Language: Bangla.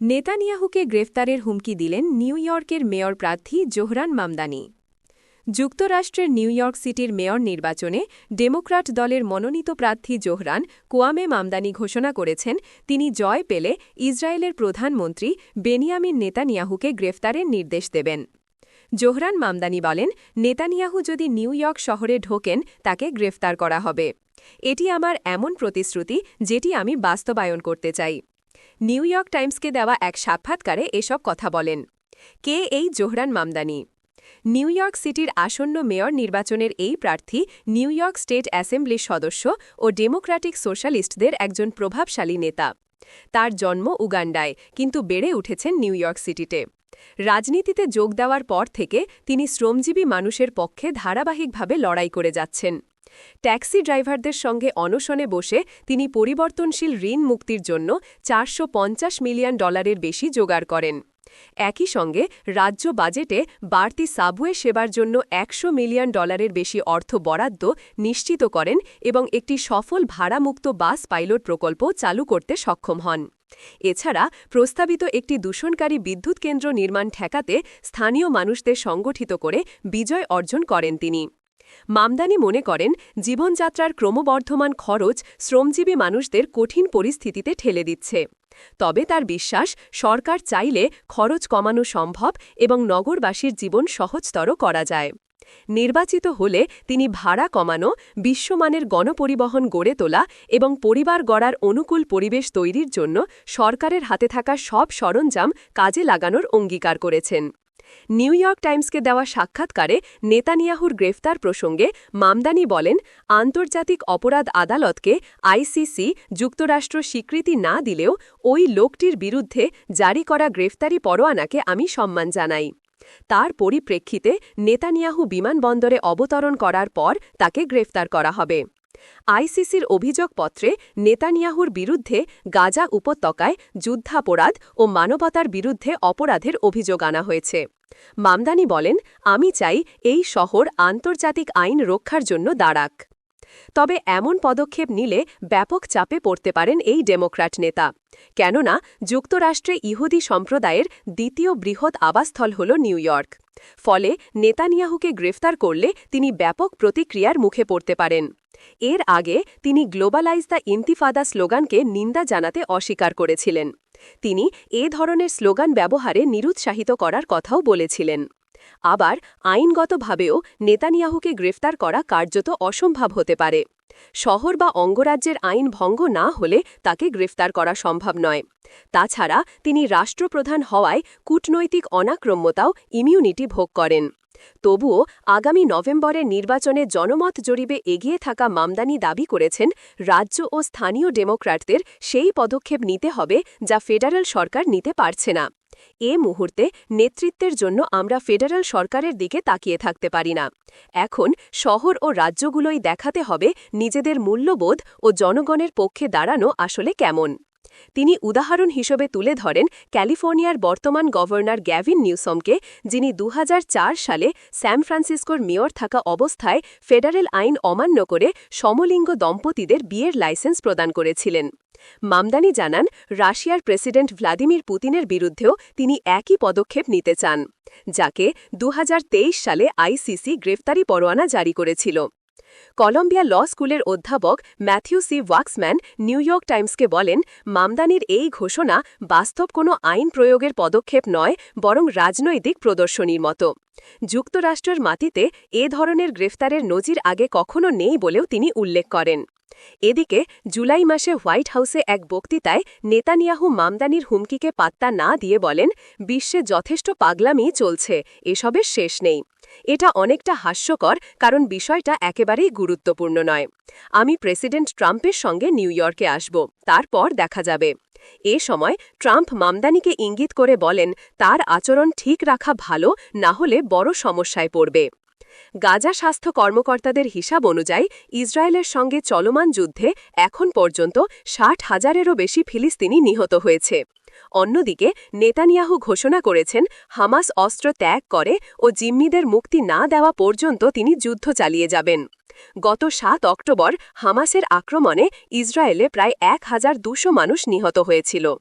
নেতানিয়াহুকে গ্রেফতারের হুমকি দিলেন নিউ ইয়র্কের মেয়র প্রার্থী জোহরান মামদানি। যুক্তরাষ্ট্রের নিউ ইয়র্ক সিটির মেয়র নির্বাচনে ডেমোক্র্যাট দলের মনোনীত প্রার্থী জোহরান কোয়ামে মামদানি ঘোষণা করেছেন, তিনি জয় পেলে ইসরায়েলের প্রধানমন্ত্রী বেনিয়ামিন নেতানিয়াহুকে গ্রেফতারের নির্দেশ দেবেন। জোহরান মামদানি বলেন, নেতানিয়াহু যদি নিউ ইয়র্ক শহরে ঢোকেন, তাকে গ্রেফতার করা হবে। এটি আমার এমন প্রতিশ্রুতি, যেটি আমি বাস্তবায়ন করতে চাই। নিউ ইয়র্ক টাইমসকে দেওয়া এক সাক্ষাৎকারে এসব কথা বলেন। কে এই জোহরান মামদানি? নিউ ইয়র্ক সিটির আসন্ন মেয়র নির্বাচনের এই প্রার্থী নিউ ইয়র্ক স্টেট অ্যাসেম্বলির সদস্য ও ডেমোক্র্যাটিক সোশ্যালিস্টদের একজন প্রভাবশালী নেতা। তার জন্ম উগান্ডায়, কিন্তু বেড়ে উঠেছেন নিউ ইয়র্ক সিটিতে। রাজনীতিতে যোগ দেওয়ার পর থেকে তিনি শ্রমজীবী মানুষের পক্ষে ধারাবাহিকভাবে লড়াই করে যাচ্ছেন। ট্যাক্সি ড্রাইভারদের সঙ্গে অনশনে বসে তিনি পরিবর্তনশীল ঋণ মুক্তির জন্য চারশো পঞ্চাশ মিলিয়ন ডলারের বেশি জোগাড় করেন। একই সঙ্গে রাজ্য বাজেটে বাড়তি সাবওয়ে সেবার জন্য একশো মিলিয়ন ডলারের বেশি অর্থ বরাদ্দ নিশ্চিত করেন এবং একটি সফল ভাড়ামুক্ত বাস পাইলট প্রকল্প চালু করতে সক্ষম হন। এছাড়া প্রস্তাবিত একটি দূষণকারী বিদ্যুৎ কেন্দ্র নির্মাণ ঠেকাতে স্থানীয় মানুষদের সংগঠিত করে বিজয় অর্জন করেন তিনি। মামদানি মনে করেন, জীবনযাত্রার ক্রমবর্ধমান খরচ শ্রমজীবী মানুষদের কঠিন পরিস্থিতিতে ঠেলে দিচ্ছে। তবে তার বিশ্বাস, সরকার চাইলে খরচ কমানো সম্ভব এবং নগরবাসীর জীবন সহজতর করা যায়। নির্বাচিত হলে তিনি ভাড়া কমানো, বিশ্বমানের গণপরিবহন গড়ে তোলা এবং পরিবার গড়ার অনুকূল পরিবেশ তৈরির জন্য সরকারের হাতে থাকা সব সরঞ্জাম কাজে লাগানোর অঙ্গীকার করেছেন। নিউ ইয়র্ক টাইমসকে দেওয়া সাক্ষাৎকারে নেতানিয়াহুর গ্রেফতার প্রসঙ্গে মামদানি বলেন, আন্তর্জাতিক অপরাধ আদালতকে আইসিসি যুক্তরাষ্ট্র স্বীকৃতি না দিলেও ওই লোকটির বিরুদ্ধে জারি করা গ্রেফতারি পরোয়ানাকে আমি সম্মান জানাই। তার পরিপ্রেক্ষিতে নেতানিয়াহু বিমানবন্দরে অবতরণ করার পর তাকে গ্রেফতার করা হবে। আইসিসির অভিযোগপত্রে নেতানিয়াহুর বিরুদ্ধে গাজা উপত্যকায় যুদ্ধাপরাধ ও মানবতার বিরুদ্ধে অপরাধের অভিযোগ আনা হয়েছে। মামদানি বলেন, আমি চাই এই শহর আন্তর্জাতিক আইন রক্ষার জন্য দাঁড়াক। তবে এমন পদক্ষেপ নিলে ব্যাপক চাপে পড়তে পারেন এই ডেমোক্র্যাট নেতা। কেননা, যুক্তরাষ্ট্রে ইহুদি সম্প্রদায়ের দ্বিতীয় বৃহৎ আবাসস্থল হল নিউ ইয়র্ক। ফলে নেতানিয়াহুকে গ্রেফতার করলে তিনি ব্যাপক প্রতিক্রিয়ার মুখে পড়তে পারেন। এর আগে তিনি গ্লোবালাইজ দ্য ইন্তিফাদা স্লোগানকে নিন্দা জানাতে অস্বীকার করেছিলেন। তিনি এ ধরনের স্লোগান ব্যবহারে নিরুৎসাহিত করার কথাও বলেছিলেন। আবার আইনগতভাবেও নেতানিয়াহুকে গ্রেফতার করা কার্যত অসম্ভব হতে পারে। শহর বা অঙ্গরাজ্যের আইন ভঙ্গ না হলে তাকে গ্রেফতার করা সম্ভব নয়। তাছাড়া তিনি রাষ্ট্রপ্রধান হওয়ায় কূটনৈতিক অনাক্রম্যতাও ইমিউনিটি ভোগ করেন। তবুও আগামী নভেম্বরের নির্বাচনে জনমত জরিপে এগিয়ে থাকা মামদানি দাবি করেছেন রাজ্য ও স্থানীয় ডেমোক্র্যাটদের সেই পদক্ষেপ নিতে হবে যা ফেডারেল সরকার নিতে পারছে না। এ মুহূর্তে নেতৃত্বের জন্য আমরা ফেডারেল সরকারের দিকে তাকিয়ে থাকতে পারি না। এখন শহর ও রাজ্যগুলোই দেখাতে হবে নিজেদের মূল্যবোধ ও জনগণের পক্ষে দাঁড়ানো আসলে কেমন। তিনি উদাহরণ হিসেবে তুলে ধরেন ক্যালিফোর্নিয়ার বর্তমান গভর্নর গ্যাভিন নিউসমকে, যিনি দুহাজার চার সালে স্যান ফ্রান্সিসকোর মেয়র থাকা অবস্থায় ফেডারেল আইন অমান্য করে সমলিঙ্গ দম্পতিদের বিয়ের লাইসেন্স প্রদান করেছিলেন। মামদানি জানান, রাশিয়ার প্রেসিডেন্ট ভ্লাদিমির পুতিনের বিরুদ্ধেও তিনি একই পদক্ষেপ নিতে চান, যাকে দুহাজার তেইশ সালে আইসিসি গ্রেফতারি পরোয়ানা জারি করেছিল। কলম্বিয়া ল স্কুলের অধ্যাপক Matthew C Waxman New York টাইমসকে বলেন, মামদানির এই ঘোষণা বাস্তব কোনো আইন প্রয়োগের পদক্ষেপ নয়, বরং রাজনৈতিক প্রদর্শনীর মতো। যুক্তরাষ্ট্রের মাটিতে এ ধরনের গ্রেফতারের নজির আগে কখনো নেই বলেও তিনি উল্লেখ করেন। এদিকে, জুলাই মাসে হোয়াইট হাউসে এক বক্তৃতায় নেতানিয়াহু মামদানির হুমকিকে পাত্তা না দিয়ে বলেন, বিশ্বে যথেষ্ট পাগলামি চলছে, এসবের শেষ নেই। এটা অনেকটা হাস্যকর, কারণ বিষয়টা একেবারেই গুরুত্বপূর্ণ নয়। আমি প্রেসিডেন্ট ট্রাম্পের সঙ্গে নিউ ইয়র্কে আসব, তারপর দেখা যাবে। এ সময় ট্রাম্প মামদানিকে ইঙ্গিত করে বলেন, তার আচরণ ঠিক রাখা ভালো, না হলে বড় সমস্যায় পড়বে। গাজা স্বাস্থ্য কর্মকর্তাদের হিসাব অনুযায়ী, ইসরায়েলের সঙ্গে চলমান যুদ্ধে এখন পর্যন্ত ষাট হাজারেরও বেশি ফিলিস্তিনি নিহত হয়েছে। অন্যদিকে, নেতানিয়াহু ঘোষণা করেছেন, হামাস অস্ত্র ত্যাগ করে ও জিম্মিদের মুক্তি না দেওয়া পর্যন্ত তিনি যুদ্ধ চালিয়ে যাবেন। গত সাত অক্টোবর, হামাসের আক্রমণে ইসরায়েলে প্রায় এক হাজার মানুষ নিহত হয়েছিল।